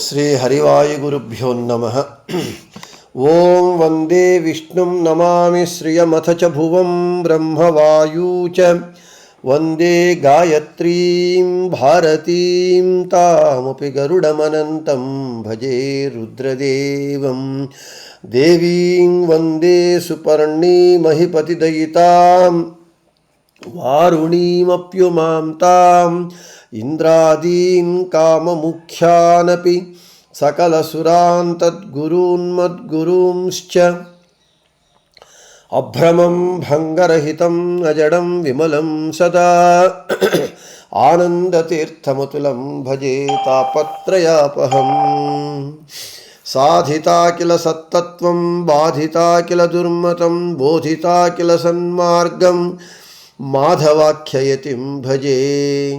श्रीहरिवायुगुरुभ्यो नमः। ॐ वंदे विष्णुं नमामि श्रियमथ च भुवं ब्रह्मवायू च। वंदे गायत्रीं भारतीं तामपि गरुडमनन्तं भजे रुद्रदेवं। देवीं वंदे सुपर्णीमहिपतिदयिताम् वारुणीमप्युमां ताम् ఇంద్రాదీన్ కామముఖ్యానపి సకలసురాన్ తద్గురూన్మద్గురూంశ్చ అభ్రమం భంగరహితం అజడం విమలం సదా. ఆనందతీర్థమతులం భజే తాపత్రయాపహం. సాధితా కిల సత్తత్వం బాధితా కిల దుర్మతం బోధితా కిల సన్మార్గం మాధవాఖ్యయతిం భజే.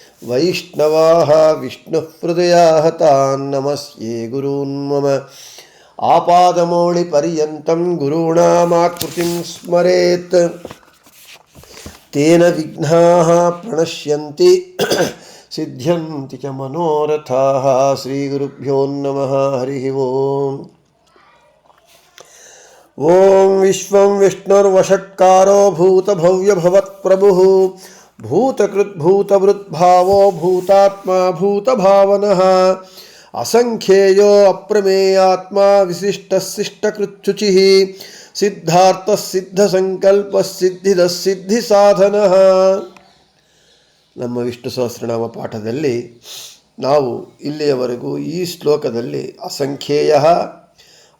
वैष्णवाः विष्णुहृदयाः तान् नमस्ये गुरून् मम आपादमौलिपर्यन्तं गुरूणामाकृतिं स्मरेत्। तेन विघ्नाः प्रणश्यन्ति, सिद्ध्यन्ति च मनोरथाः। श्रीगुरुभ्यो नमः, हरिः ओम्। ॐ विश्वं विष्णुर्वषट्कारो भूतभव्यभवत्प्रभुः। ಭೂತಕೃದ್ಭೂತವೃದ್ಭಾವೋ ಭೂತಾತ್ಮ ಭೂತಭಾವನಃ. ಅಸಂಖ್ಯೇಯೋ ಅಪ್ರಮೇಯಾತ್ಮ ಸಂಕಲ್ಪ ಸಿದ್ಧಾರ್ಥಸಿದ್ಧಸಂಕಲ್ಪಸಿದ್ಧಿದ ಸಿದ್ಧಿ ಸಾಧನ ನಮ್ಮ ವಿಷ್ಣು ಸಹಸ್ರನಾಮ ಪಾಠದಲ್ಲಿ ನಾವು ಇಲ್ಲಿಯವರೆಗೂ ಈ ಶ್ಲೋಕದಲ್ಲಿ ಅಸಂಖ್ಯೇಯ,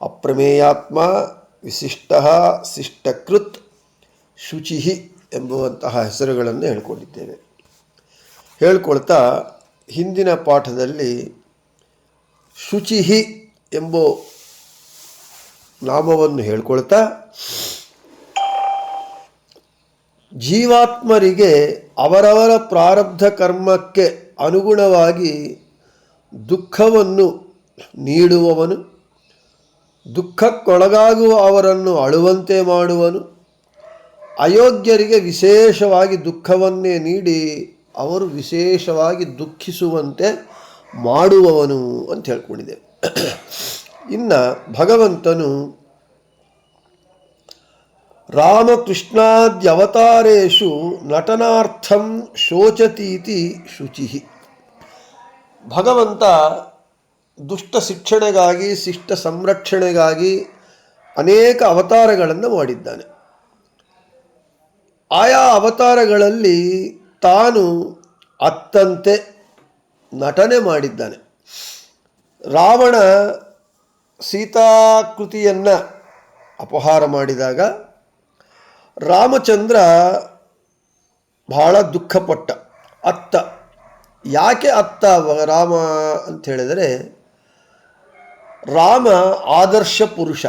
ಅಪ್ರಮೇಯಾತ್ಮ, ವಿಶಿಷ್ಟ, ಶಿಷ್ಟಕೃತ್, ಶುಚಿ ಎಂಬುವಂತಹ ಹೆಸರುಗಳನ್ನು ಹೇಳ್ಕೊಂಡಿದ್ದೇವೆ. ಹೇಳ್ಕೊಳ್ತಾ ಹಿಂದಿನ ಪಾಠದಲ್ಲಿ ಶುಚಿಹಿ ಎಂಬ ನಾಮವನ್ನು ಹೇಳ್ಕೊಳ್ತಾ ಜೀವಾತ್ಮರಿಗೆ ಅವರವರ ಪ್ರಾರಬ್ಧ ಕರ್ಮಕ್ಕೆ ಅನುಗುಣವಾಗಿ ದುಃಖವನ್ನು ನೀಡುವವನು ದುಃಖಕ್ಕೊಳಗಾಗುವ ಅವರನ್ನು ಅಳುವಂತೆ ಮಾಡುವನು ಅಯೋಗ್ಯರಿಗೆ ವಿಶೇಷವಾಗಿ ದುಃಖವನ್ನೇ ನೀಡಿ ಅವರು ವಿಶೇಷವಾಗಿ ದುಃಖಿಸುವಂತೆ ಮಾಡುವವನು ಅಂತ ಹೇಳ್ಕೊಂಡಿದೆ. ಇನ್ನು ಭಗವಂತನು ರಾಮಕೃಷ್ಣಾದ್ಯವತಾರೇಶು ನಟನಾರ್ಥಂ ಶೋಚತೀತಿ ಶುಚಿ. ಭಗವಂತ ದುಷ್ಟ ಶಿಕ್ಷಣೆಗಾಗಿ, ಶಿಷ್ಟ ಸಂರಕ್ಷಣೆಗಾಗಿ ಅನೇಕ ಅವತಾರಗಳನ್ನು ಮಾಡಿದ್ದಾನೆ. ಆಯಾ ಅವತಾರಗಳಲ್ಲಿ ತಾನು ಅತ್ತಂತೆ ನಟನೆ ಮಾಡಿದ್ದಾನೆ. ರಾವಣ ಸೀತಾಕೃತಿಯನ್ನು ಅಪಹಾರ ಮಾಡಿದಾಗ ರಾಮಚಂದ್ರ ಬಹಳ ದುಃಖಪಟ್ಟ. ಅತ್ತ. ಯಾಕೆ ಅತ್ತ ರಾಮ ಅಂತ ಹೇಳಿದರೆ ರಾಮ ಆದರ್ಶ ಪುರುಷ.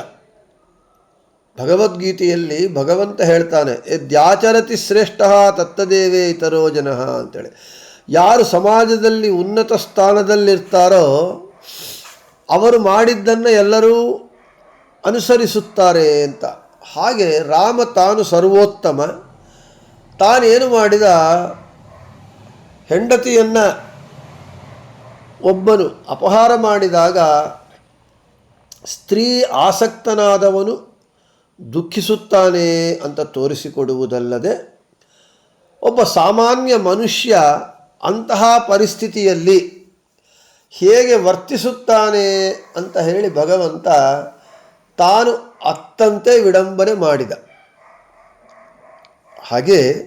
ಭಗವದ್ಗೀತೆಯಲ್ಲಿ ಭಗವಂತ ಹೇಳ್ತಾನೆ ಯದ್ಯಾಚರತಿ ಶ್ರೇಷ್ಠ ತತ್ತದೇವೇ ಇತರೋ ಜನ ಅಂತೇಳಿ. ಯಾರು ಸಮಾಜದಲ್ಲಿ ಉನ್ನತ ಸ್ಥಾನದಲ್ಲಿರ್ತಾರೋ, ಅವರು ಮಾಡಿದ್ದನ್ನು ಎಲ್ಲರೂ ಅನುಸರಿಸುತ್ತಾರೆ ಅಂತ. ಹಾಗೆ ರಾಮ ತಾನು ಸರ್ವೋತ್ತಮ. ತಾನೇನು ಮಾಡಿದ, ಹೆಂಡತಿಯನ್ನು ಒಬ್ಬನು ಅಪಹಾರ ಮಾಡಿದಾಗ, ಸ್ತ್ರೀ ಆಸಕ್ತನಾದವನು ದುಃಖಿಸುತ್ತಾನೆ ಅಂತ ತೋರಿಸಿಕೊಡುವುದಲ್ಲದೆ ಒಬ್ಬ ಸಾಮಾನ್ಯ ಮನುಷ್ಯ ಅಂತಹ ಪರಿಸ್ಥಿತಿಯಲ್ಲಿ ಹೇಗೆ ವರ್ತಿಸುತ್ತಾನೆ ಅಂತ ಹೇಳಿ ಭಗವಂತ ತಾನು ಅತ್ತಂತೆ ವಿಡಂಬನೆ ಮಾಡಿದ. ಹಾಗೆ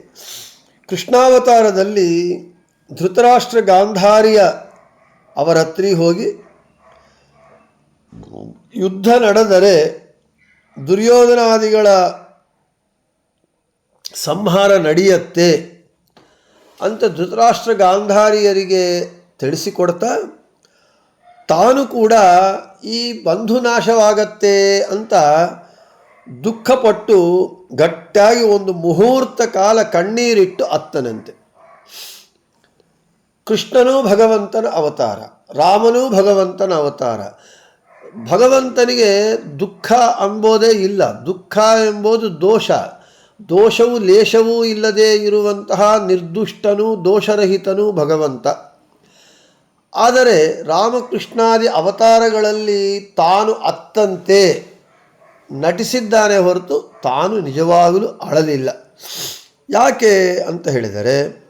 ಕೃಷ್ಣಾವತಾರದಲ್ಲಿ ಧೃತರಾಷ್ಟ್ರ ಗಾಂಧಾರಿಯ ಅವರ ಹತ್ರ ಹೋಗಿ ಯುದ್ಧ ನಡೆದರೆ ದುರ್ಯೋಧನಾದಿಗಳ ಸಂಹಾರ ನಡೆಯತ್ತೆ ಅಂತ ಧೃತರಾಷ್ಟ್ರ ಗಾಂಧಾರಿಯರಿಗೆ ತಿಳಿಸಿಕೊಡ್ತಾ, ತಾನು ಕೂಡ ಈ ಬಂಧು ನಾಶವಾಗತ್ತೆ ಅಂತ ದುಃಖಪಟ್ಟು ಗಟ್ಟಿಯಾಗಿ ಒಂದು ಮುಹೂರ್ತ ಕಾಲ ಕಣ್ಣೀರಿಟ್ಟು ಅತ್ತನಂತೆ. ಕೃಷ್ಣನೂ ಭಗವಂತನ ಅವತಾರ, ರಾಮನೂ ಭಗವಂತನ ಅವತಾರ ಭಗವಂತನಿಗೆ ದುಃಖ ಅಂಬೋದೇ ಇಲ್ಲ. ದುಃಖ ಎಂಬುದು ದೋಷ. ದೋಷವು ಲೇಷವೂ ಇಲ್ಲದೆ ಇರುವಂತಹ ನಿರ್ದುಷ್ಟನೂ ದೋಷರಹಿತನೂ ಭಗವಂತ. ಆದರೆ ರಾಮಕೃಷ್ಣಾದಿ ಅವತಾರಗಳಲ್ಲಿ ತಾನು ಅತ್ತಂತೆ ನಟಿಸಿದ್ದಾನೆ ಹೊರತು ತಾನು ನಿಜವಾಗಲೂ ಅಳಲಿಲ್ಲ. ಯಾಕೆ ಅಂತ ಹೇಳಿದರೆ,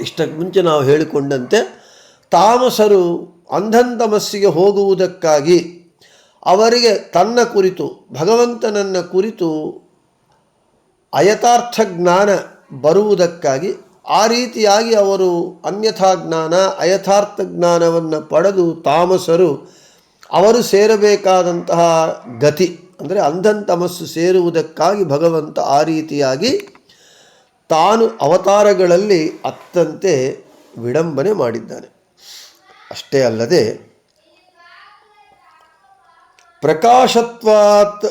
ಇಷ್ಟಕ್ಕೆ ಮುಂಚೆ ನಾವು ಹೇಳಿಕೊಂಡಂತೆ, ತಾಮಸರು ಅಂಧಂತಮಸ್ಸಿಗೆ ಹೋಗುವುದಕ್ಕಾಗಿ ಅವರಿಗೆ ತನ್ನ ಕುರಿತು, ಭಗವಂತನನ್ನ ಕುರಿತು ಅಯಥಾರ್ಥ ಜ್ಞಾನ ಬರುವುದಕ್ಕಾಗಿ ಆ ರೀತಿಯಾಗಿ ಅವರು ಅನ್ಯಥಾ ಜ್ಞಾನ, ಅಯಥಾರ್ಥ ಜ್ಞಾನವನ್ನು ಪಡೆದು ತಾಮಸರು ಅವರು ಸೇರಬೇಕಾದಂತಹ ಗತಿ, ಅಂದರೆ ಅಂಧಂತಮಸ್ಸು ಸೇರುವುದಕ್ಕಾಗಿ ಭಗವಂತ ಆ ರೀತಿಯಾಗಿ ತಾನು ಅವತಾರಗಳಲ್ಲಿ ಅತ್ತಂತೆ ವಿಡಂಬನೆ ಮಾಡಿದ್ದಾನೆ. ಅಷ್ಟೇ ಅಲ್ಲದೆ ಪ್ರಕಾಶತ್ವಾತ್.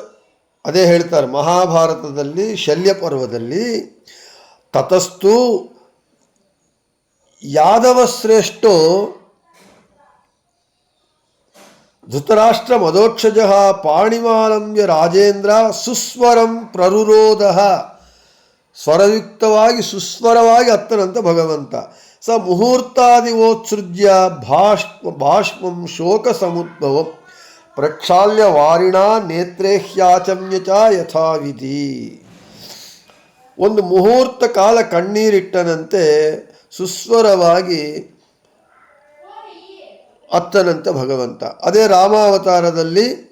ಅದೇ ಹೇಳ್ತಾರೆ, ಮಹಾಭಾರತದಲ್ಲಿ ಶಲ್ಯ ಪರ್ವದಲ್ಲಿ ತತಸ್ತು ಯಾದವಶ್ರೇಷ್ಠೋ ಧೃತರಾಷ್ಟ್ರ ಮದೋಕ್ಷಜ ಪಾಣಿಮಾಲಂಬ್ಯ ರಾಜೇಂದ್ರ ಸುಸ್ವರಂ ಪ್ರರುರೋಧ ಸ್ವರಯುಕ್ತವಾಗಿ, ಸುಸ್ವರವಾಗಿ ಅತ್ತನಂತ ಭಗವಂತ. ಸ ಮುಹೂರ್ತಾದಿವೋತ್ಸೃಜ್ಯ ಭಾಷ್ಮ ಭಾಷ್ಮಂ ಶೋಕ ಸಮುದ್ಭವಂ ಪ್ರಕ್ಷಾಲ್ಯ ವಾರಿಣ ನೇತ್ರೇ ಹ್ಯಾಚಮ್ಯ ಚ ಯಥಾವಿಧಿ. ಒಂದು ಮುಹೂರ್ತ ಕಾಲ ಕಣ್ಣೀರಿಟ್ಟನಂತೆ ಸುಸ್ವರವಾಗಿ ಅತ್ತನಂತೆ ಭಗವಂತ. ಅದೇ ರಾಮಾವತಾರದಲ್ಲಿ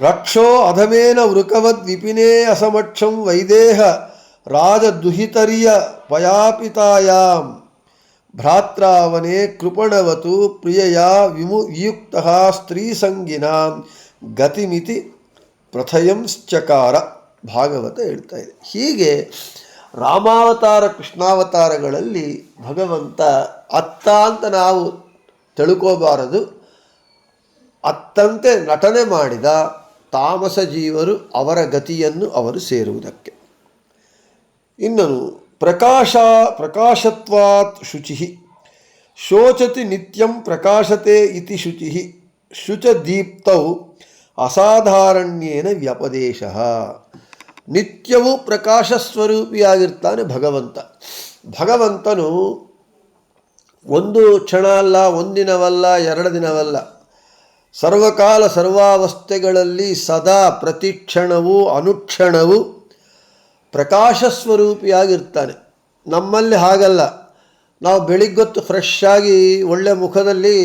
ರಕ್ಷೋ ಅಧಮೇನ ವೃಕವದ್ ವಿಪಿನೇ ಅಸಮಕ್ಷಂ ವೈದೇಹ ರಾಜದುಹಿತರಿಯ ಪಯಾಪಿತಾಯಾಂ ಭ್ರಾತ್ರಾವನೆ ಕೃಪಣವತು ಪ್ರಿಯಯ ವಿಮು ವಿಯುಕ್ತ ಸ್ತ್ರೀಸಂಗಿನ ಗತಿಮಿತಿ ಪ್ರಥಯಂಶ್ಚಕಾರ ಭಾಗವತ ಹೇಳ್ತಾ ಇದೆ. ಹೀಗೆ ರಾಮಾವತಾರ ಕೃಷ್ಣಾವತಾರಗಳಲ್ಲಿ ಭಗವಂತ ಅತ್ತ ಅಂತ ನಾವು ತಿಳ್ಕೋಬಾರದು. ಅತ್ತಂತೆ ನಟನೆ ಮಾಡಿದ ತಾಮಸ ಜೀವರು ಅವರ ಗತಿಯನ್ನು ಅವರು ಸೇರುವುದಕ್ಕೆ. ಇನ್ನು ಪ್ರಕಾಶ, ಪ್ರಕಾಶತ್ವಾತ್ ಶುಚಿ. ಶೋಚತಿ ನಿತ್ಯಂ ಪ್ರಕಾಶತೆ ಇತಿ ಶುಚಿ. ಶುಚದೀಪ್ತೌ ಅಸಾಧಾರಣ್ಯೇನ ವ್ಯಪದೇಶ. ನಿತ್ಯವೂ ಪ್ರಕಾಶ ಸ್ವರೂಪಿಯಾಗಿರ್ತಾನೆ ಭಗವಂತ. ಭಗವಂತನು ಒಂದು ಕ್ಷಣ ಅಲ್ಲ, ಒಂದಿನವಲ್ಲ, ಎರಡು ದಿನವಲ್ಲ. ಸರ್ವಕಾಲ ಸರ್ವಾವಸ್ಥೆಗಳಲ್ಲಿ ಸದಾ ಪ್ರತಿಕ್ಷಣವೂ ಅನುಕ್ಷಣವೂ ಪ್ರಕಾಶ ಸ್ವರೂಪಿಯಾಗಿರ್ತಾನೆ ನಮ್ಮಲ್ಲಿ ಹಾಗಲ್ಲ. ನಾವು ಬೆಳಿಗ್ಗೊತ್ತು ಫ್ರೆಶ್ ಆಗಿ ಒಳ್ಳೆ ಮುಖದಲ್ಲಿ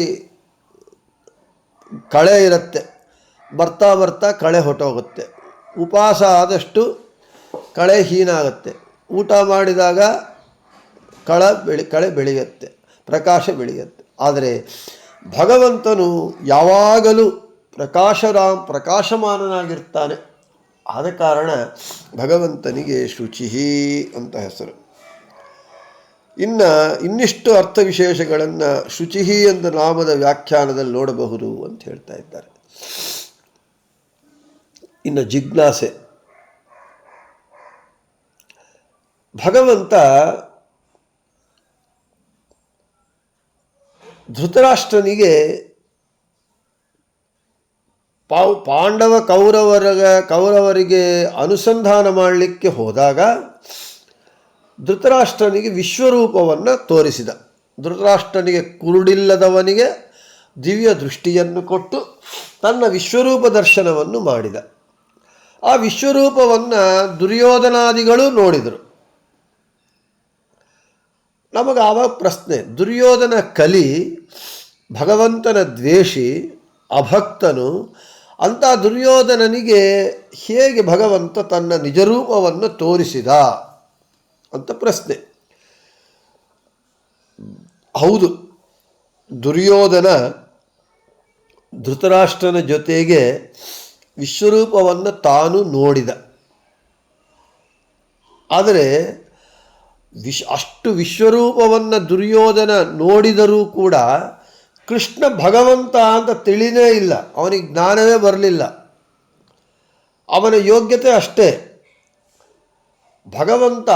ಕಳೆ ಇರುತ್ತೆ. ಬರ್ತಾ ಬರ್ತಾ ಕಳೆ ಹೊಟ್ಟೋಗುತ್ತೆ ಉಪವಾಸ ಆದಷ್ಟು ಕಳೆ ಹೀನಾಗುತ್ತೆ. ಊಟ ಮಾಡಿದಾಗ ಕಳ ಬೆಳಿ, ಕಳೆ ಬೆಳೆಯುತ್ತೆ. ಪ್ರಕಾಶ ಬೆಳೆಯುತ್ತೆ. ಆದರೆ ಭಗವಂತನು ಯಾವಾಗಲೂ ಪ್ರಕಾಶರಾಮ್ ಪ್ರಕಾಶಮಾನನಾಗಿರ್ತಾನೆ. ಆದ ಕಾರಣ ಭಗವಂತನಿಗೆ ಶುಚಿ ಅಂತ ಹೆಸರು. ಇನ್ನು ಇನ್ನಿಷ್ಟು ಅರ್ಥ ವಿಶೇಷಗಳನ್ನು ಶುಚಿ ಎಂದ ನಾಮದ ವ್ಯಾಖ್ಯಾನದಲ್ಲಿ ನೋಡಬಹುದು ಅಂತ ಹೇಳ್ತಾ ಇದ್ದಾರೆ. ಇನ್ನು ಜಿಜ್ಞಾಸೆ. ಭಗವಂತ ಧೃತರಾಷ್ಟ್ರನಿಗೆ ಪಾವ್ ಪಾಂಡವ ಕೌರವರ ಕೌರವರಿಗೆ ಅನುಸಂಧಾನ ಮಾಡಲಿಕ್ಕೆ ಹೋದಾಗ ಧೃತರಾಷ್ಟ್ರನಿಗೆ ವಿಶ್ವರೂಪವನ್ನು ತೋರಿಸಿದ. ಧೃತರಾಷ್ಟ್ರನಿಗೆ ಕುರುಡಿಲ್ಲದವನಿಗೆ ದಿವ್ಯ ದೃಷ್ಟಿಯನ್ನು ಕೊಟ್ಟು ತನ್ನ ವಿಶ್ವರೂಪ ದರ್ಶನವನ್ನು ಮಾಡಿದ. ಆ ವಿಶ್ವರೂಪವನ್ನು ದುರ್ಯೋಧನಾದಿಗಳು ನೋಡಿದರು. ನಮಗೆ ಆವಾಗ ಪ್ರಶ್ನೆ, ದುರ್ಯೋಧನ ಕಲಿ ಭಗವಂತನ ದ್ವೇಷಿ, ಅಭಕ್ತನು ಅಂಥ ದುರ್ಯೋಧನನಿಗೆ ಹೇಗೆ ಭಗವಂತ ತನ್ನ ನಿಜರೂಪವನ್ನು ತೋರಿಸಿದ ಅಂತ ಪ್ರಶ್ನೆ. ಹೌದು, ದುರ್ಯೋಧನ ಧೃತರಾಷ್ಟ್ರನ ಜೊತೆಗೆ ವಿಶ್ವರೂಪವನ್ನು ತಾನು ನೋಡಿದ. ಆದರೆ ವಿಶ್, ಅಷ್ಟು ವಿಶ್ವರೂಪವನ್ನು ದುರ್ಯೋಧನ ನೋಡಿದರೂ ಕೂಡ ಕೃಷ್ಣ ಭಗವಂತ ಅಂತ ತಿಳಿನೇ ಇಲ್ಲ. ಅವನಿಗೆ ಜ್ಞಾನವೇ ಬರಲಿಲ್ಲ. ಅವನ ಯೋಗ್ಯತೆ ಅಷ್ಟೇ. ಭಗವಂತ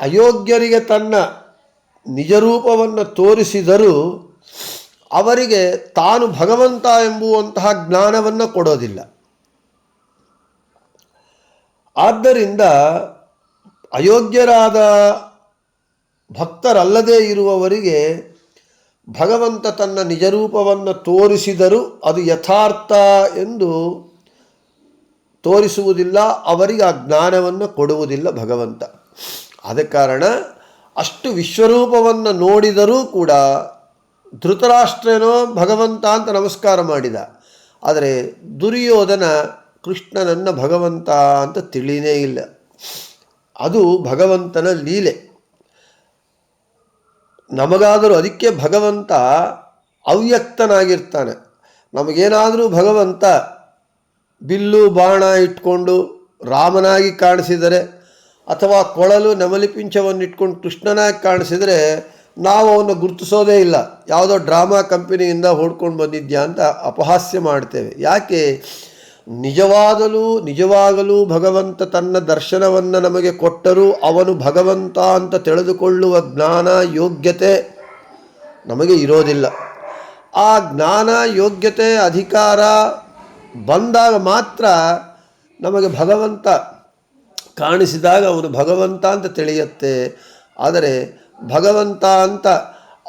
ಅಯೋಗ್ಯರಿಗೆ ತನ್ನ ನಿಜರೂಪವನ್ನು ತೋರಿಸಿದರೂ ಅವರಿಗೆ ತಾನು ಭಗವಂತ ಎಂಬುವಂತಹ ಜ್ಞಾನವನ್ನು ಕೊಡೋದಿಲ್ಲ. ಆದ್ದರಿಂದ ಅಯೋಗ್ಯರಾದ ಭಕ್ತರಲ್ಲದೇ ಇರುವವರಿಗೆ ಭಗವಂತ ತನ್ನ ನಿಜರೂಪವನ್ನು ತೋರಿಸಿದರೂ ಅದು ಯಥಾರ್ಥ ಎಂದು ತೋರಿಸುವುದಿಲ್ಲ, ಅವರಿಗೆ ಆ ಜ್ಞಾನವನ್ನು ಕೊಡುವುದಿಲ್ಲ ಭಗವಂತ. ಆದ ಕಾರಣ ಅಷ್ಟು ವಿಶ್ವರೂಪವನ್ನು ನೋಡಿದರೂ ಕೂಡ ಧೃತರಾಷ್ಟ್ರನೋ ಭಗವಂತ ಅಂತ ನಮಸ್ಕಾರ ಮಾಡಿದ. ಆದರೆ ದುರ್ಯೋಧನ ಕೃಷ್ಣನನ್ನು ಭಗವಂತ ಅಂತ ತಿಳಿನೇ ಇಲ್ಲ. ಅದು ಭಗವಂತನ ಲೀಲೆ. ನಮಗಾದರೂ ಅದಕ್ಕೆ ಭಗವಂತ ಅವ್ಯಕ್ತನಾಗಿರ್ತಾನೆ. ನಮಗೇನಾದರೂ ಭಗವಂತ ಬಿಲ್ಲು, ಬಾಣ ಇಟ್ಕೊಂಡು ರಾಮನಾಗಿ ಕಾಣಿಸಿದರೆ ಅಥವಾ ಕೊಳಲು, ನೆಮಲಿ ಪಿಂಚವನ್ನು ಇಟ್ಕೊಂಡು ಕೃಷ್ಣನಾಗಿ ಕಾಣಿಸಿದರೆ ನಾವು ಅವನ್ನು ಗುರುತಿಸೋದೇ ಇಲ್ಲ. ಯಾವುದೋ ಡ್ರಾಮಾ ಕಂಪನಿಯಿಂದ ಹೊಡ್ಕೊಂಡು ಬಂದಿದ್ಯಾ ಅಂತ ಅಪಹಾಸ್ಯ ಮಾಡ್ತೇವೆ. ಯಾಕೆ? ನಿಜವಾಗಲೂ ನಿಜವಾಗಲೂ ಭಗವಂತ ತನ್ನ ದರ್ಶನವನ್ನು ನಮಗೆ ಕೊಟ್ಟರೂ ಅವನು ಭಗವಂತ ಅಂತ ತಿಳಿದುಕೊಳ್ಳುವ ಜ್ಞಾನ, ಯೋಗ್ಯತೆ ನಮಗೆ ಇರೋದಿಲ್ಲ. ಆ ಜ್ಞಾನ, ಯೋಗ್ಯತೆ, ಅಧಿಕಾರ ಬಂದಾಗ ಮಾತ್ರ ನಮಗೆ ಭಗವಂತ ಕಾಣಿಸಿದಾಗ ಅವನು ಭಗವಂತ ಅಂತ ತಿಳಿಯುತ್ತೆ. ಆದರೆ ಭಗವಂತ ಅಂತ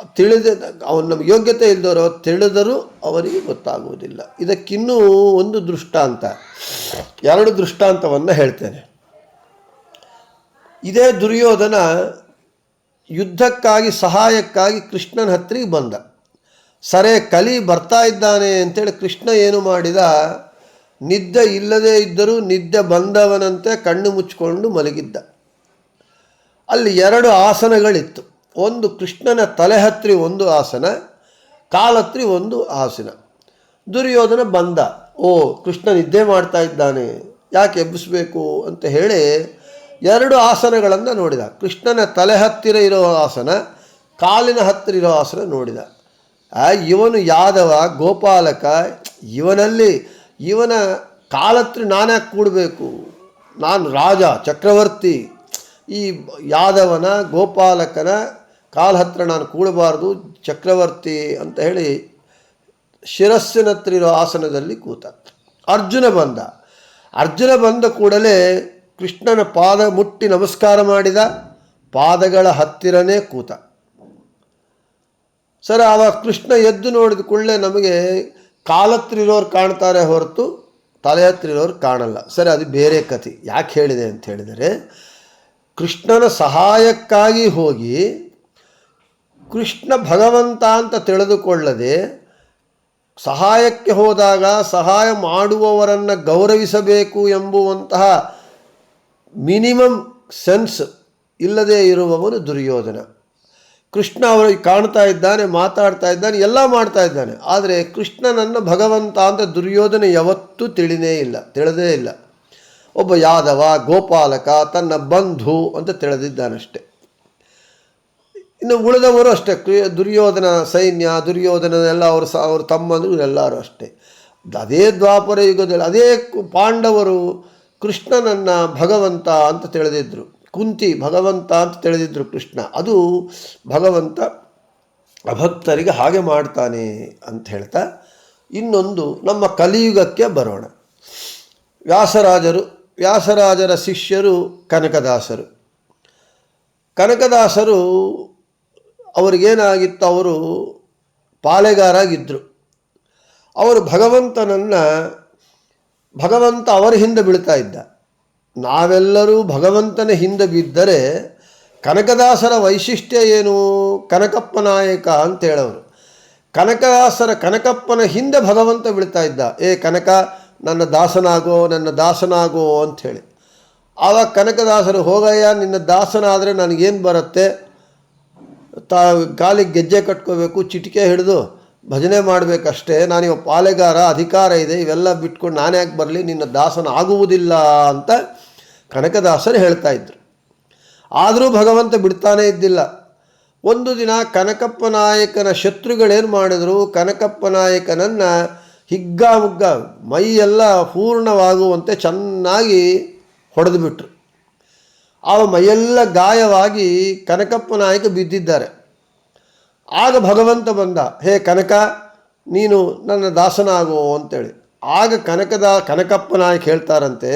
ತಿಳಿದ ಅವನ ನಮಗೆ ಯೋಗ್ಯತೆ ಇಲ್ಲದವರು ತಿಳಿದರೂ ಅವರಿಗೆ ಗೊತ್ತಾಗುವುದಿಲ್ಲ. ಇದಕ್ಕಿನ್ನೂ ಒಂದು ದೃಷ್ಟಾಂತ, ಎರಡು ದೃಷ್ಟಾಂತವನ್ನು ಹೇಳ್ತೇನೆ. ಇದೇ ದುರ್ಯೋಧನ ಯುದ್ಧಕ್ಕಾಗಿ, ಸಹಾಯಕ್ಕಾಗಿ ಕೃಷ್ಣನ ಹತ್ತಿರಿಗೆ ಬಂದ. ಸರೆ, ಕಲಿ ಬರ್ತಾ ಇದ್ದಾನೆ ಅಂತೇಳಿ ಕೃಷ್ಣ ಏನು ಮಾಡಿದ? ನಿದ್ದೆ ಇಲ್ಲದೇ ಇದ್ದರೂ ನಿದ್ದೆ ಬಂದವನಂತೆ ಕಣ್ಣು ಮುಚ್ಚಿಕೊಂಡು ಮಲಗಿದ್ದ. ಅಲ್ಲಿ ಎರಡು ಆಸನಗಳಿತ್ತು. ಒಂದು ಕೃಷ್ಣನ ತಲೆ ಹತ್ರಿ ಒಂದು ಆಸನ, ಕಾಲತ್ರಿ ಒಂದು ಆಸನ. ದುರ್ಯೋಧನ ಬಂದ, ಓ ಕೃಷ್ಣ ನಿದ್ದೆ ಮಾಡ್ತಾ ಇದ್ದಾನೆ, ಯಾಕೆ ಎಬ್ಬಿಸಬೇಕು ಅಂತ ಹೇಳಿ ಎರಡು ಆಸನಗಳನ್ನು ನೋಡಿದ. ಕೃಷ್ಣನ ತಲೆ ಹತ್ತಿರ ಇರೋ ಆಸನ, ಕಾಲಿನ ಹತ್ತಿರ ಇರೋ ಆಸನ ನೋಡಿದ. ಇವನು ಯಾದವ, ಗೋಪಾಲಕ, ಇವನಲ್ಲಿ ಇವನ ಕಾಲತ್ರಿ ನಾನ್ಯಾಕೆ ಕೂಡಬೇಕು. ನಾನು ರಾಜ, ಚಕ್ರವರ್ತಿ, ಈ ಯಾದವನ, ಗೋಪಾಲಕನ ಕಾಲ ಹತ್ರ ನಾನು ಕೂಡಬಾರ್ದು, ಚಕ್ರವರ್ತಿ ಅಂತ ಹೇಳಿ ಶಿರಸ್ಸಿನ ಹತ್ರ ಇರೋ ಆಸನದಲ್ಲಿ ಕೂತ. ಅರ್ಜುನ ಬಂದ. ಅರ್ಜುನ ಬಂದ ಕೂಡಲೇ ಕೃಷ್ಣನ ಪಾದ ಮುಟ್ಟಿ ನಮಸ್ಕಾರ ಮಾಡಿದ, ಪಾದಗಳ ಹತ್ತಿರನೇ ಕೂತ. ಸರ್ ಆವಾಗ ಕೃಷ್ಣ ಎದ್ದು ನೋಡಿದ ಕೂಡಲೇ ನಮಗೆ ಕಾಲತ್ರ ಇರೋರು ಕಾಣ್ತಾರೆ ಹೊರತು ತಲೆ ಹತ್ರ ಇರೋರು ಕಾಣಲ್ಲ. ಸರಿ, ಅದು ಬೇರೆ ಕಥೆ. ಯಾಕೆ ಹೇಳಿದೆ ಅಂತ ಹೇಳಿದರೆ, ಕೃಷ್ಣನ ಸಹಾಯಕ್ಕಾಗಿ ಹೋಗಿ ಕೃಷ್ಣ ಭಗವಂತ ಅಂತ ತಿಳಿದುಕೊಳ್ಳದೆ ಸಹಾಯಕ್ಕೆ ಹೋದಾಗ ಸಹಾಯ ಮಾಡುವವರನ್ನು ಗೌರವಿಸಬೇಕು ಎಂಬುವಂತಹ ಮಿನಿಮಮ್ ಸೆನ್ಸ್ ಇಲ್ಲದೇ ಇರುವವನು ದುರ್ಯೋಧನ. ಕೃಷ್ಣ ಅವರಿಗೆ ಕಾಣ್ತಾ ಇದ್ದಾನೆ, ಮಾತಾಡ್ತಾ ಇದ್ದಾನೆ, ಎಲ್ಲ ಮಾಡ್ತಾ ಇದ್ದಾನೆ. ಆದರೆ ಕೃಷ್ಣನನ್ನು ಭಗವಂತ ಅಂತ ದುರ್ಯೋಧನ ಯಾವತ್ತೂ ತಿಳಿದೇ ಇಲ್ಲ ತಿಳಿದೇ ಇಲ್ಲ. ಒಬ್ಬ ಯಾದವ, ಗೋಪಾಲಕ, ತನ್ನ ಬಂಧು ಅಂತ ತಿಳಿದಿದ್ದಾನಷ್ಟೆ. ಇನ್ನು ಉಳಿದವರು ಅಷ್ಟೇ. ದುರ್ಯೋಧನ ಸೈನ್ಯ, ದುರ್ಯೋಧನ ಎಲ್ಲ ಅವರು ಸ, ಅವರು ತಮ್ಮಂದರು ಎಲ್ಲರೂ ಅಷ್ಟೇ. ಅದೇ ದ್ವಾಪರ ಯುಗದಲ್ಲಿ ಅದೇ ಪಾಂಡವರು ಕೃಷ್ಣನನ್ನು ಭಗವಂತ ಅಂತ ತಿಳಿದಿದ್ರು. ಕುಂತಿ ಭಗವಂತ ಅಂತ ತಿಳಿದಿದ್ರು ಕೃಷ್ಣ. ಅದು ಭಗವಂತ ಅಭಕ್ತರಿಗೆ ಹಾಗೆ ಮಾಡ್ತಾನೆ ಅಂತ ಹೇಳ್ತಾ ಇನ್ನೊಂದು ನಮ್ಮ ಕಲಿಯುಗಕ್ಕೆ ಬರೋಣ. ವ್ಯಾಸರಾಜರು, ವ್ಯಾಸರಾಜರ ಶಿಷ್ಯರು ಕನಕದಾಸರು. ಕನಕದಾಸರು ಅವರಿಗೇನಾಗಿತ್ತು? ಅವರು ಪಾಳೆಗಾರಾಗಿದ್ದರು ಅವರು ಭಗವಂತನನ್ನು, ಭಗವಂತ ಅವರ ಹಿಂದೆ ಬೀಳ್ತಾ ಇದ್ದ. ನಾವೆಲ್ಲರೂ ಭಗವಂತನ ಹಿಂದೆ ಬಿದ್ದರೆ ಕನಕದಾಸರ ವೈಶಿಷ್ಟ್ಯ ಏನು? ಕನಕಪ್ಪ ನಾಯಕ ಅಂತ ಕನಕದಾಸರ, ಕನಕಪ್ಪನ ಹಿಂದೆ ಭಗವಂತ ಬೀಳ್ತಾ ಇದ್ದ. ಏ ಕನಕ, ನನ್ನ ದಾಸನಾಗೋ ನನ್ನ ದಾಸನಾಗೋ ಅಂಥೇಳಿ ಆವಾಗ ಕನಕದಾಸರು, ಹೋಗಯ್ಯ, ನಿನ್ನ ದಾಸನಾದರೆ ನನಗೇನು ಬರುತ್ತೆ? ತಾ ಕಾಲಿಗೆ ಗೆಜ್ಜೆ ಕಟ್ಕೋಬೇಕು, ಚಿಟಿಕೆ ಹಿಡಿದು ಭಜನೆ ಮಾಡಬೇಕಷ್ಟೇ. ನಾನಿವ ಪಾಲೆಗಾರ, ಅಧಿಕಾರ ಇದೆ, ಇವೆಲ್ಲ ಬಿಟ್ಕೊಂಡು ನಾನು ಯಾಕೆ ಬರಲಿ? ನಿನ್ನ ದಾಸನ ಆಗುವುದಿಲ್ಲ ಅಂತ ಕನಕದಾಸರು ಹೇಳ್ತಾ ಇದ್ರು. ಆದರೂ ಭಗವಂತ ಬಿಡ್ತಾನೇ ಇದ್ದಿಲ್ಲ. ಒಂದು ದಿನ ಕನಕಪ್ಪ ನಾಯಕನ ಶತ್ರುಗಳೇನು ಮಾಡಿದರು? ಕನಕಪ್ಪ ನಾಯಕನನ್ನು ಹಿಗ್ಗಾಮುಗ್ಗ ಮೈಯೆಲ್ಲ ಪೂರ್ಣವಾಗುವಂತೆ ಚೆನ್ನಾಗಿ ಹೊಡೆದು ಆ ಮೈಯೆಲ್ಲ ಗಾಯವಾಗಿ ಕನಕಪ್ಪ ನಾಯಕ ಬಿದ್ದಿದ್ದಾರೆ. ಆಗ ಭಗವಂತ ಬಂದ, ಹೇ ಕನಕ, ನೀನು ನನ್ನ ದಾಸನಾಗೋ ಅಂತೇಳಿ. ಆಗ ಕನಕದ, ಕನಕಪ್ಪ ನಾಯಕ ಹೇಳ್ತಾರಂತೆ,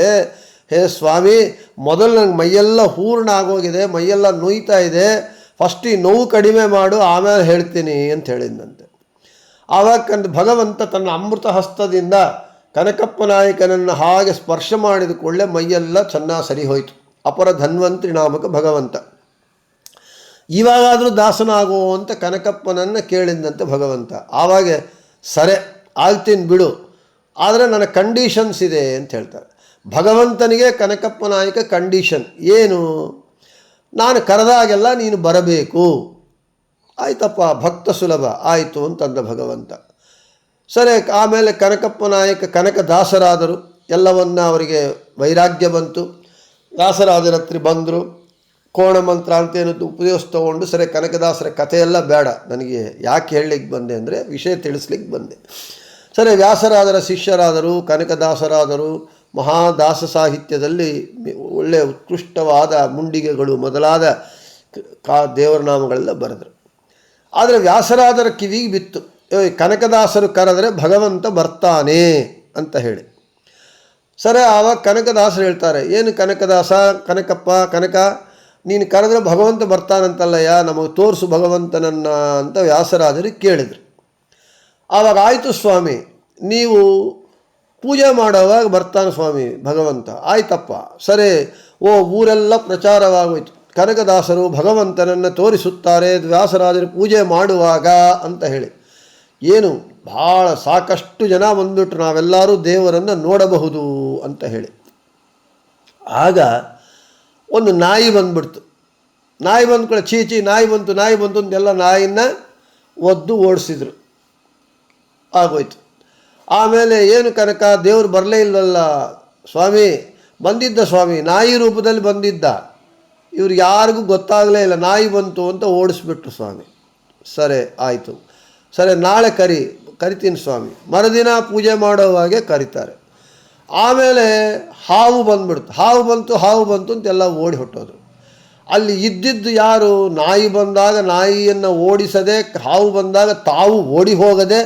ಹೇ ಸ್ವಾಮಿ, ಮೊದಲು ನಂಗೆ ಮೈಯೆಲ್ಲ ಹೂರ್ಣ ಆಗೋಗಿದೆ, ಮೈಯೆಲ್ಲ ನೋಯ್ತಾ ಇದೆ, ಫಸ್ಟ್ ಈ ನೋವು ಕಡಿಮೆ ಮಾಡು, ಆಮೇಲೆ ಹೇಳ್ತೀನಿ ಅಂತ ಹೇಳಿದಂತೆ ಆವಾಗ ಕಂಡು ಭಗವಂತ ತನ್ನ ಅಮೃತ ಹಸ್ತದಿಂದ ಕನಕಪ್ಪ ನಾಯಕನನ್ನು ಹಾಗೆ ಸ್ಪರ್ಶ ಮಾಡಿದ ಕೂಡಲೇ ಮೈಯೆಲ್ಲ ಚೆನ್ನಾಗಿ ಸರಿ ಹೋಯಿತು. ಅಪರ ಧನ್ವಂತ್ರಿ ನಾಮಕ ಭಗವಂತ. ಇವಾಗಾದರೂ ದಾಸನಾಗೋ ಅಂತ ಕನಕಪ್ಪನನ್ನು ಕೇಳಿದಂತೆ ಭಗವಂತ. ಆವಾಗ ಸರೆ, ಆಗ್ತೀನಿ ಬಿಡು. ಆದರೆ ನನ್ನ ಕಂಡೀಷನ್ಸ್ ಇದೆ ಅಂತ ಹೇಳ್ತಾರೆ. ಭಗವಂತನಿಗೆ ಕನಕಪ್ಪ ನಾಯಕ ಕಂಡೀಷನ್ ಏನು? ನಾನು ಕರೆದಾಗೆಲ್ಲ ನೀನು ಬರಬೇಕು. ಆಯ್ತಪ್ಪ, ಭಕ್ತ ಸುಲಭ, ಆಯಿತು ಅಂತಂದ ಭಗವಂತ. ಸರಿ, ಆಮೇಲೆ ಕನಕಪ್ಪ ನಾಯಕ ಕನಕದಾಸರಾದರು. ಎಲ್ಲವನ್ನ ಅವರಿಗೆ ವೈರಾಗ್ಯ ಬಂತು. ದಾಸರಾಜರ ಹತ್ರ ಬಂದರು, ಕೋಣ ಮಂತ್ರ ಅಂತ ಏನದು ಉಪಯೋಗ ತೊಗೊಂಡು, ಸರಿ, ಕನಕದಾಸರ ಕಥೆಯೆಲ್ಲ ಬೇಡ, ನನಗೆ ಯಾಕೆ ಹೇಳಲಿಕ್ಕೆ ಬಂದೆ ಅಂದರೆ ವಿಷಯ ತಿಳಿಸ್ಲಿಕ್ಕೆ ಬಂದೆ. ಸರಿ, ವ್ಯಾಸರಾದರ ಶಿಷ್ಯರಾದರು, ಕನಕದಾಸರಾದರು, ಮಹಾದಾಸ ಸಾಹಿತ್ಯದಲ್ಲಿ ಒಳ್ಳೆಯ ಉತ್ಕೃಷ್ಟವಾದ ಮುಂಡಿಗೆಗಳು ಮೊದಲಾದ ಕಾ ದೇವರ ನಾಮಗಳೆಲ್ಲ ಬರೆದರು. ಆದರೆ ವ್ಯಾಸರಾದರ ಕಿವಿಗೆ ಬಿತ್ತು ಕನಕದಾಸರು ಕರೆದರೆ ಭಗವಂತ ಬರ್ತಾನೆ ಅಂತ ಹೇಳಿ. ಸರಿ, ಆವಾಗ ಕನಕದಾಸರು ಹೇಳ್ತಾರೆ, ಏನು ಕನಕದಾಸ, ಕನಕಪ್ಪ, ಕನಕ, ನೀನು ಕರೆದ್ರೆ ಭಗವಂತ ಬರ್ತಾನಂತಲ್ಲಯ್ಯ, ನಮಗೆ ತೋರಿಸು ಭಗವಂತನನ್ನ ಅಂತ ವ್ಯಾಸರಾಜರಿಗೆ ಕೇಳಿದರು. ಆವಾಗ ಆಯಿತು ಸ್ವಾಮಿ, ನೀವು ಪೂಜೆ ಮಾಡೋವಾಗ ಬರ್ತಾನೆ ಸ್ವಾಮಿ ಭಗವಂತ, ಆಯ್ತಪ್ಪ, ಸರಿ, ಓ ಊರೆಲ್ಲ ಪ್ರಚಾರವಾಗೋಯ್ತು, ಕನಕದಾಸರು ಭಗವಂತನನ್ನು ತೋರಿಸುತ್ತಾರೆ, ವ್ಯಾಸರಾಜರು ಪೂಜೆ ಮಾಡುವಾಗ ಅಂತ ಹೇಳಿ. ಏನು ಭಾಳ ಸಾಕಷ್ಟು ಜನ ಬಂದ್ಬಿಟ್ರು. ನಾವೆಲ್ಲರೂ ದೇವರನ್ನು ನೋಡಬಹುದು ಅಂತ ಹೇಳಿ. ಆಗ ಒಂದು ನಾಯಿ ಬಂದ್ಬಿಡ್ತು. ನಾಯಿ ಬಂದ ಕೂಡ ಚೀಚಿ ನಾಯಿ ಬಂತು ನಾಯಿ ಬಂತು ಅಂತೆಲ್ಲ ನಾಯಿನ ಒದ್ದು ಓಡಿಸಿದ್ರು. ಆಗೋಯ್ತು. ಆಮೇಲೆ ಏನು ಕನಕ, ದೇವರು ಬರಲೇ ಇಲ್ಲವಲ್ಲ ಸ್ವಾಮಿ, ಬಂದಿದ್ದ ಸ್ವಾಮಿ, ನಾಯಿ ರೂಪದಲ್ಲಿ ಬಂದಿದ್ದ. ಇವ್ರು ಯಾರಿಗೂ ಗೊತ್ತಾಗಲೇ ಇಲ್ಲ, ನಾಯಿ ಬಂತು ಅಂತ ಓಡಿಸ್ಬಿಟ್ರು ಸ್ವಾಮಿ. ಸರಿ, ಆಯಿತು. ಸರಿ, ನಾಳೆ ಕರಿ. ಕರಿತೀನಿ ಸ್ವಾಮಿ. ಮರುದಿನ ಪೂಜೆ ಮಾಡೋವಾಗೆ ಕರೀತಾರೆ. ಆಮೇಲೆ ಹಾವು ಬಂದ್ಬಿಡ್ತು ಹಾವು ಬಂತು ಹಾವು ಬಂತು ಅಂತೆಲ್ಲ ಓಡಿ ಹೊಟ್ಟೋದು ಅಲ್ಲಿ ಇದ್ದಿದ್ದು ಯಾರು? ನಾಯಿ ಬಂದಾಗ ನಾಯಿಯನ್ನು ಓಡಿಸದೆ, ಹಾವು ಬಂದಾಗ ತಾವು ಓಡಿ ಹೋಗದೆ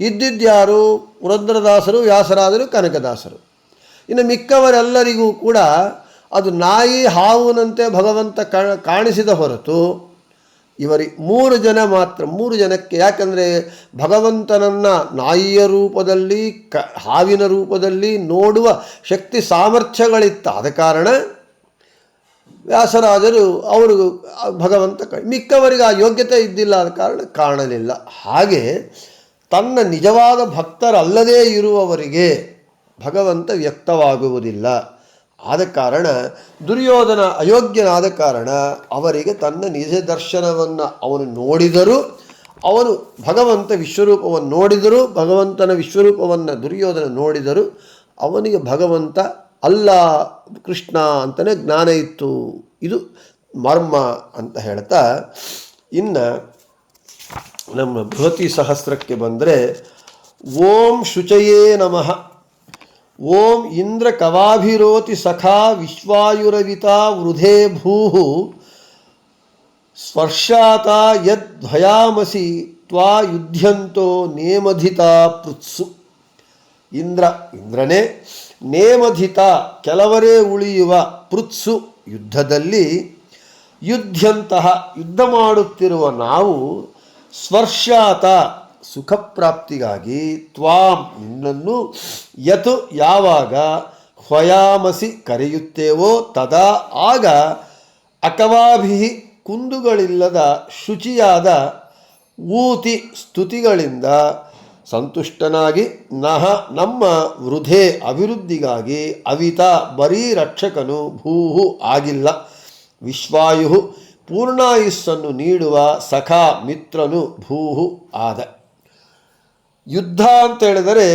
ಇದ್ದಿದ್ದು ಯಾರು? ವೃಂದ್ರದಾಸರು, ವ್ಯಾಸರಾದರು, ಕನಕದಾಸರು. ಇನ್ನು ಮಿಕ್ಕವರೆಲ್ಲರಿಗೂ ಕೂಡ ಅದು ನಾಯಿ ಹಾವುನಂತೆ ಭಗವಂತ ಕಾಣಿಸಿದ ಹೊರತು ಇವರಿ ಮೂರು ಜನ ಮಾತ್ರ, ಮೂರು ಜನಕ್ಕೆ ಯಾಕಂದರೆ ಭಗವಂತನನ್ನು ನಾಯಿಯ ರೂಪದಲ್ಲಿ, ಕ, ಹಾವಿನ ರೂಪದಲ್ಲಿ ನೋಡುವ ಶಕ್ತಿ ಸಾಮರ್ಥ್ಯಗಳಿತ್ತ. ಆದ ಕಾರಣ ವ್ಯಾಸರಾಜರು ಅವರು ಭಗವಂತ ಮಿಕ್ಕವರಿಗೆ ಆ ಯೋಗ್ಯತೆ ಇದ್ದಿಲ್ಲ ಆದ ಕಾರಣ ಕಾಣಲಿಲ್ಲ. ಹಾಗೆ ತನ್ನ ನಿಜವಾದ ಭಕ್ತರಲ್ಲದೇ ಇರುವವರಿಗೆ ಭಗವಂತ ವ್ಯಕ್ತವಾಗುವುದಿಲ್ಲ. ಆದ ಕಾರಣ, ದುರ್ಯೋಧನ ಅಯೋಗ್ಯನಾದ ಕಾರಣ ಅವರಿಗೆ ತನ್ನ ನಿಜ ದರ್ಶನವನ್ನು ಅವನು ನೋಡಿದರು, ಅವನು ಭಗವಂತ ವಿಶ್ವರೂಪವನ್ನು ನೋಡಿದರು, ಭಗವಂತನ ವಿಶ್ವರೂಪವನ್ನು ದುರ್ಯೋಧನ ನೋಡಿದರು ಅವನಿಗೆ ಭಗವಂತ ಅಲ್ಲ, ಕೃಷ್ಣ ಅಂತಲೇ ಜ್ಞಾನ ಇತ್ತು. ಇದು ಮರ್ಮ ಅಂತ ಹೇಳ್ತಾ, ಇನ್ನು ನಮ್ಮ ಬೃಹತಿ ಸಹಸ್ರಕ್ಕೆ ಬಂದರೆ, ಓಂ ಶುಚಯೇ ನಮಃ. ಓಂ ಇಂದ್ರ ಕವಾಭಿರೋತಿ ಸಖಾ ವಿಶ್ವಾಯುರವಿತಾ ವೃಧೇ ಭೂ ಸ್ಪರ್ಶಾತ ಯದ್ಭಯಾಮಸಿ ತ್ವಾ ಯುದ್ಧಂತೋ ನೇಮಧಿತ ಪೃತ್ಸು. ಇಂದ್ರ, ಇಂದ್ರನೇ, ನೇಮಧಿತ ಕೆಲವರೇ ಉಳಿಯುವ ಪೃತ್ಸು ಯುದ್ಧದಲ್ಲಿ ಯುದ್ಧಂತಹ ಯುದ್ಧ ಮಾಡುತ್ತಿರುವ ನಾವು ಸ್ಪರ್ಶಾತ ಸುಖಪ್ರಾಪ್ತಿಗಾಗಿ ತ್ವಾಂ ನಿನ್ನನ್ನು ಯತು ಯಾವಾಗ ಹೊಯಾಮಸಿ ಕರೆಯುತ್ತೇವೋ ತದಾ ಆಗ ಅಕವಾಭಿ ಕುಂದುಗಳಿಲ್ಲದ ಶುಚಿಯಾದ ಊತಿ ಸ್ತುತಿಗಳಿಂದ ಸಂತುಷ್ಟನಾಗಿ ನಹ ನಮ್ಮ ವೃಧೆ ಅಭಿವೃದ್ಧಿಗಾಗಿ ಅವಿತ ಬರೀ ರಕ್ಷಕನು ಭೂಹು ಆಗಿಲ್ಲ. ವಿಶ್ವಾಯು ಪೂರ್ಣಾಯುಸ್ಸನ್ನು ನೀಡುವ ಸಖಾ ಮಿತ್ರನು ಭೂಹು ಆದ. ಯುದ್ಧ ಅಂತ ಹೇಳಿದರೆ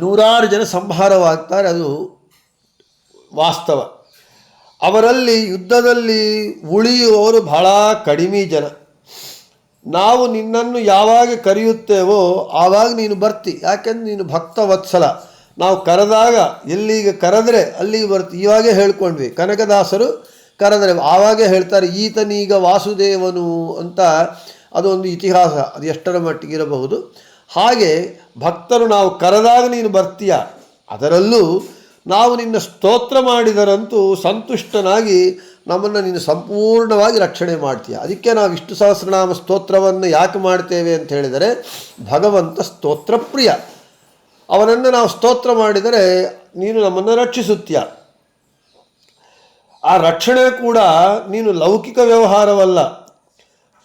ನೂರಾರು ಜನ ಸಂಹಾರವಾಗ್ತಾರೆ, ಅದು ವಾಸ್ತವ. ಅವರಲ್ಲಿ ಯುದ್ಧದಲ್ಲಿ ಉಳಿಯುವವರು ಬಹಳ ಕಡಿಮೆ ಜನ. ನಾವು ನಿನ್ನನ್ನು ಯಾವಾಗ ಕರೆಯುತ್ತೇವೋ ಆವಾಗ ನೀನು ಬರ್ತಿ. ಯಾಕೆಂದ್ರೆ ನೀನು ಭಕ್ತ ವತ್ಸಲ ನಾವು ಕರೆದಾಗ ಎಲ್ಲಿಗೆ ಕರೆದ್ರೆ ಅಲ್ಲಿಗೆ ಬರ್ತಿ ಇವಾಗೇ ಹೇಳ್ಕೊಂಡ್ವಿ, ಕನಕದಾಸರು ಕರೆದರೆ ಆವಾಗೇ ಹೇಳ್ತಾರೆ, ಈತನೀಗ ವಾಸುದೇವನು ಅಂತ. ಅದೊಂದು ಇತಿಹಾಸ, ಅದು ಎಷ್ಟರ ಮಟ್ಟಿಗೆ ಇರಬಹುದು. ಹಾಗೆ ಭಕ್ತರು ನಾವು ಕರೆದಾಗ ನೀನು ಬರ್ತೀಯ? ಅದರಲ್ಲೂ ನಾವು ನಿನ್ನ ಸ್ತೋತ್ರ ಮಾಡಿದರಂತೂ ಸಂತುಷ್ಟನಾಗಿ ನಮ್ಮನ್ನು ನೀನು ಸಂಪೂರ್ಣವಾಗಿ ರಕ್ಷಣೆ ಮಾಡ್ತೀಯ. ಅದಕ್ಕೆ ನಾವು ವಿಷ್ಣು ಸಹಸ್ರನಾಮ ಸ್ತೋತ್ರವನ್ನು ಯಾಕೆ ಮಾಡ್ತೇವೆ ಅಂತ ಹೇಳಿದರೆ, ಭಗವಂತ ಸ್ತೋತ್ರ ಪ್ರಿಯ. ಅವನನ್ನು ನಾವು ಸ್ತೋತ್ರ ಮಾಡಿದರೆ ನೀನು ನಮ್ಮನ್ನು ರಕ್ಷಿಸುತ್ತೀಯ. ಆ ರಕ್ಷಣೆ ಕೂಡ ನೀನು ಲೌಕಿಕ ವ್ಯವಹಾರವಲ್ಲ.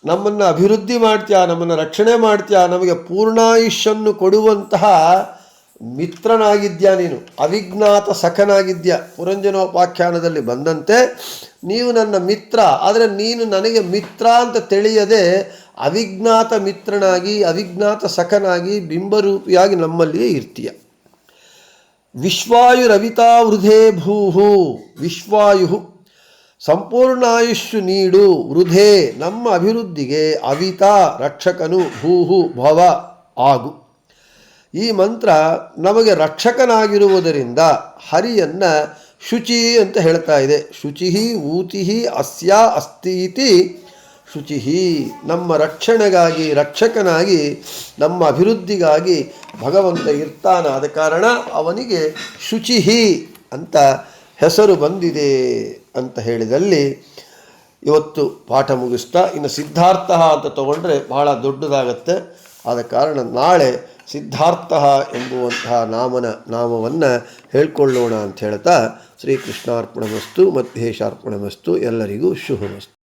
ನಮ್ಮನ್ನು ಅಭಿವೃದ್ಧಿ ಮಾಡ್ತೀಯಾ, ನಮ್ಮನ್ನು ರಕ್ಷಣೆ ಮಾಡ್ತೀಯಾ, ನಮಗೆ ಪೂರ್ಣಾಯುಷ್ಯನ್ನು ಕೊಡುವಂತಹ ಮಿತ್ರನಾಗಿದ್ಯಾ ನೀನು, ಅವಿಜ್ಞಾತ ಸಖನಾಗಿದ್ಯಾ? ಪುರಂಜನೋಪಾಖ್ಯಾನದಲ್ಲಿ ಬಂದಂತೆ, ನೀವು ನನ್ನ ಮಿತ್ರ, ಆದರೆ ನೀನು ನನಗೆ ಮಿತ್ರ ಅಂತ ತಿಳಿಯದೆ ಅವಿಜ್ಞಾತ ಮಿತ್ರನಾಗಿ, ಅವಿಜ್ಞಾತ ಸಖನಾಗಿ, ಬಿಂಬರೂಪಿಯಾಗಿ ನಮ್ಮಲ್ಲಿಯೇ ಇರ್ತೀಯ. ವಿಶ್ವಾಯು ರವಿತಾ ವೃಧೇ ಭೂಹು ವಿಶ್ವಾಯು ಸಂಪೂರ್ಣಾಯುಷ್ಯು ನೀಡು, ವೃಧೇ, ನಮ್ಮ ಅಭಿವೃದ್ಧಿಗೆ ಅವಿತಾ, ರಕ್ಷಕನು ಭೂಹು, ಭವ ಆಗು. ಈ ಮಂತ್ರ ನಮಗೆ ರಕ್ಷಕನಾಗಿರುವುದರಿಂದ ಹರಿಯನ್ನ ಶುಚಿ ಅಂತ ಹೇಳ್ತಾ ಇದೆ. ಶುಚಿ ಊತಿ ಅಸ್ಯ ಅಸ್ತೀತಿ ಶುಚಿ ನಮ್ಮ ರಕ್ಷಣೆಗಾಗಿ, ರಕ್ಷಕನಾಗಿ, ನಮ್ಮ ಅಭಿವೃದ್ಧಿಗಾಗಿ ಭಗವಂತ ಇರ್ತಾನ ಆದ ಕಾರಣ ಅವನಿಗೆ ಶುಚಿಹಿ ಅಂತ ಹೆಸರು ಬಂದಿದೆ. ಅಂತ ಹೇಳಿದಲ್ಲಿ ಇವತ್ತು ಪಾಠ ಮುಗಿಸ್ತಾ, ಇನ್ನು ಸಿದ್ಧಾರ್ಥ ಅಂತ ತಗೊಂಡ್ರೆ ಬಹಳ ದೊಡ್ಡದಾಗತ್ತೆ. ಆದ ಕಾರಣ ನಾಳೆ ಸಿದ್ಧಾರ್ಥ ಎಂಬುವಂತಹ ನಾಮನ, ನಾಮವನ್ನು ಹೇಳ್ಕೊಳ್ಳೋಣ ಅಂತ ಹೇಳ್ತಾ ಶ್ರೀಕೃಷ್ಣಾರ್ಪಣಮಸ್ತು ಮಧ್ವೇಶಾರ್ಪಣಮಸ್ತು ಎಲ್ಲರಿಗೂ ಶುಭಮಸ್ತು.